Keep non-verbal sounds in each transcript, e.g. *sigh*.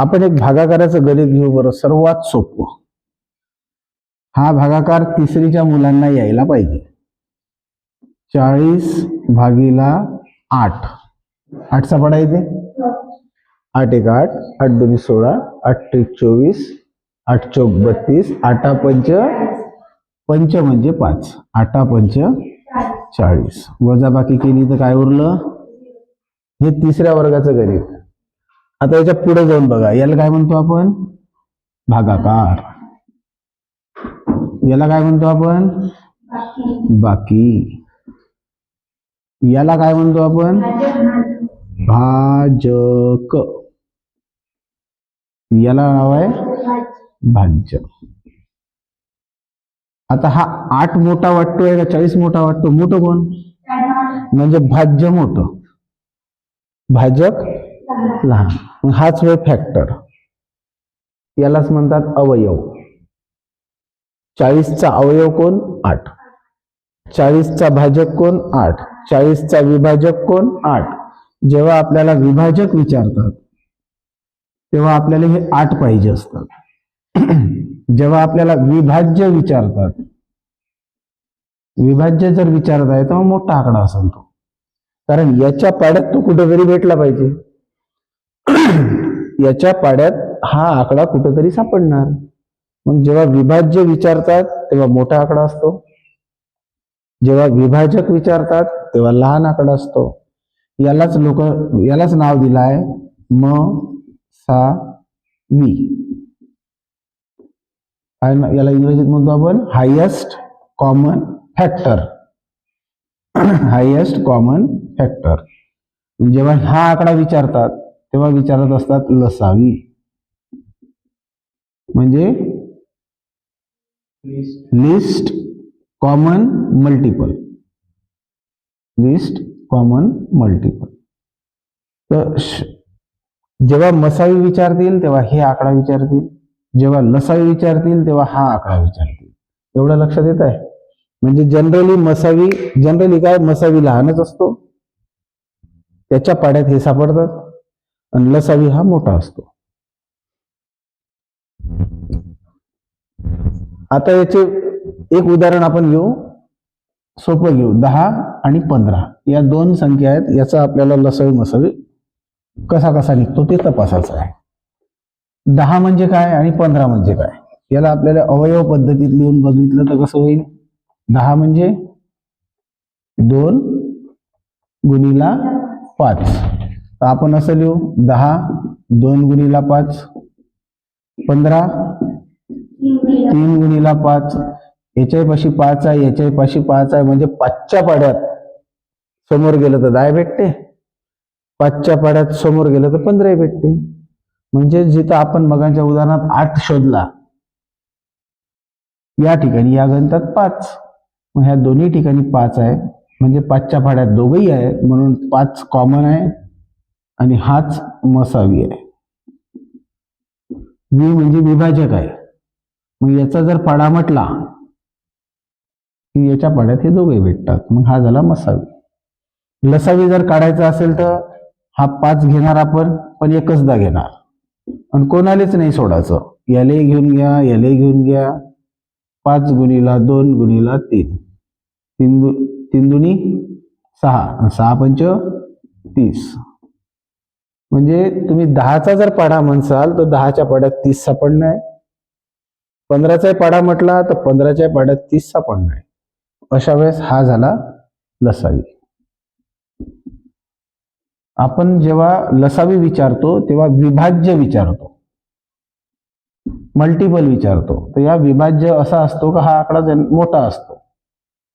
आपण एक भागाकाराचं गणित घेऊ बरं. सर्वात सोपं. हा भागाकार तिसरीच्या मुलांना यायला पाहिजे. चाळीस भागीला आठ. आठचा पाडा येते आठ एक आठ. आठ दोन्ही सोळा. आठ एक चोवीस. आठ चौक बत्तीस. आठा पंच पंच म्हणजे पाच. आठा पंच चाळीस. वजाबाकी केली तर काय उरलं? हे तिसऱ्या वर्गाचं गणित. आता याच्यापुढे जाऊन बघा. याला काय म्हणतो आपण? भागाकार. याला काय म्हणतो आपण? बाकी. याला काय म्हणतो आपण? भाजक. याला नाव आहे? भाज्य. आता हा आठ मोठा वाटतोय का चाळीस मोठा वाटतो? मोठं कोण? म्हणजे भाज्य मोठं. भाजक लहान. हाच वेळ फॅक्टर यालाच म्हणतात अवयव. चाळीसचा अवयव कोण? आठ. चाळीसचा भाजक कोण? आठ. चाळीसचा विभाजक कोण? आठ. जेव्हा आपल्याला विभाजक विचारतात तेव्हा आपल्याला हे आठ पाहिजे असतात. *clears throat* जेव्हा आपल्याला विभाज्य विचारतात विभाज्य जर विचारत आहे तेव्हा मोठा आकडा असेल तो. कारण याच्या पाड्यात तो कुठेतरी भेटला पाहिजे. *clears throat* याच्या पाड्यात हा आकडा कुठेतरी सापडणार. मग जेव्हा विभाज्य विचारतात तेव्हा मोठा आकडा असतो. जेव्हा विभाजक विचारतात तेव्हा लहान आकडा असतो. यालाच लोक यालाच नाव दिलं आहे म सा वी. काय ना- याला इंग्रजीत म्हणतो आपण highest common factor highest common factor जेव्हा हा आकडा विचारतात तेव्हा विचारत असतात लसावी. म्हणजे? Least common multiple least common multiple तर जेव्हा मसावी विचारतील तेव्हा हे आकडा विचारतील. जेव्हा लसावी विचारतील तेव्हा हा आकडा विचारतील. एवढं लक्षात येत आहे? म्हणजे जनरली मसावी जनरली काय? मसावी लहानच असतो. त्याच्या पाड्यात हे सापडतात. आणि लसावी हा मोठा असतो. आता याचे एक उदाहरण आपण घेऊ. सोपं घेऊ. दहा आणि पंधरा. या दोन संख्या आहेत. याचा आपल्याला लसावी मसावी कसा कसा निघतो ते तपासायचं आहे. दहा म्हणजे काय आणि पंधरा म्हणजे काय? याला आपल्याला अवयव पद्धतीत लिहून बघितलं तर कसं होईल? दहा म्हणजे दोन गुणीला पाच. तर आपण असं लिहू. दहा दोन गुणीला पाच पंधरा तीन गुणीला पाच. याच्याही पाशी पाच आहे याच्याही पाशी पाच आहे म्हणजे पाचच्या पाड्यात समोर गेलं तर दहा भेटते. पाचच्या पाड्यात समोर गेलं तर पंधराही भेटते. म्हणजे जिथं आपण मगाच्या उदाहरणात आठ शोधला या ठिकाणी या गणितात पाच. मग ह्या दोन्ही ठिकाणी पाच आहे. म्हणजे पाचच्या पाड्यात दोघही आहे म्हणून पाच कॉमन आहे. आणि हाच मसावी आहे. वी म्हणजे विभाजक आहे. मग याचा जर पाडा म्हटला की याच्या पाड्यात हे दोघे भेटतात मग हा झाला मसावी. लसावी जर काढायचा असेल तर हा पाच घेणार आपण पण एकचदा घेणार. आणि कोणालाच नाही सोडायचं. याले घेऊन घ्या याले घेऊन घ्या. पाच गुणीला दोन गुणीला तीन. तीन तीन दुनी सहा. सहा पंच तीस. म्हणजे तुम्ही दहाचा जर पाढा म्हणसाल तर दहाच्या पाड्यात तीस सापडणं आहे. पंधराचा पाढा म्हटला तर पंधराच्या पाड्यात तीस सापडणं आहे. अशा वेळेस हा झाला लसावी. आपण जेव्हा लसावी विचारतो तेव्हा विभाज्य विचारतो. मल्टिपल विचारतो. तर या विभाज्य असा असतो का हा आकडा मोठा असतो.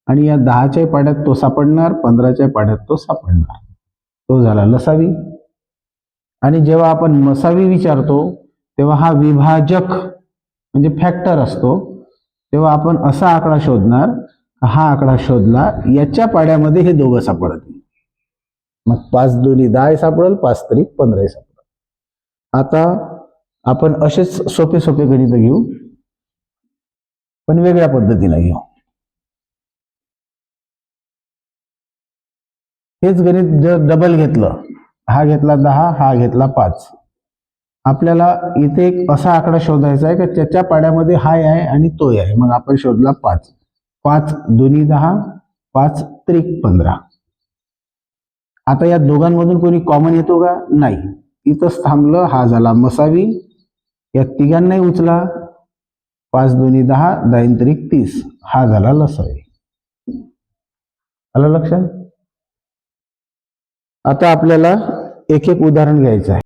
आणि या दहाच्या पाड्यात तो सापडणार पंधराच्या पाड्यात तो सापडणार तो झाला लसावी. आणि जेव्हा आपण मसावी विचारतो तेव्हा हा विभाजक म्हणजे फॅक्टर असतो. तेव्हा आपण असा आकडा शोधणार हा आकडा शोधला याच्या पाड्यामध्ये हे दोघं सापडतील मग पाच दोन्ही दहा सापडल पाच तरी पंधराही सापडल. आता आपण असेच सोपे सोपे गणित घेऊ पण वेगळ्या पद्धतीला घेऊ. हेच गणित जर डबल घेतलं. हा घेतला दहा हा घेतला पाच. आपल्याला इथे एक असा आकडा शोधायचा आहे की त्याच्या पाड्यामध्ये हाय आहे आणि तोय आहे. मग आपण शोधला पाच. पाच दोन्ही दहा पाच त्रिक पंधरा. आता या दोघांमधून कोणी कॉमन येतो का? नाही. इथंच थांबलं हा झाला मसावी. या तिघांनाही उचला. पाच दोन्ही दहा दाईन त्रिक तीस. हा झाला लसावी. आलं लक्षात? आता आपल्याला एक एक उदाहरण घ्यायचं आहे.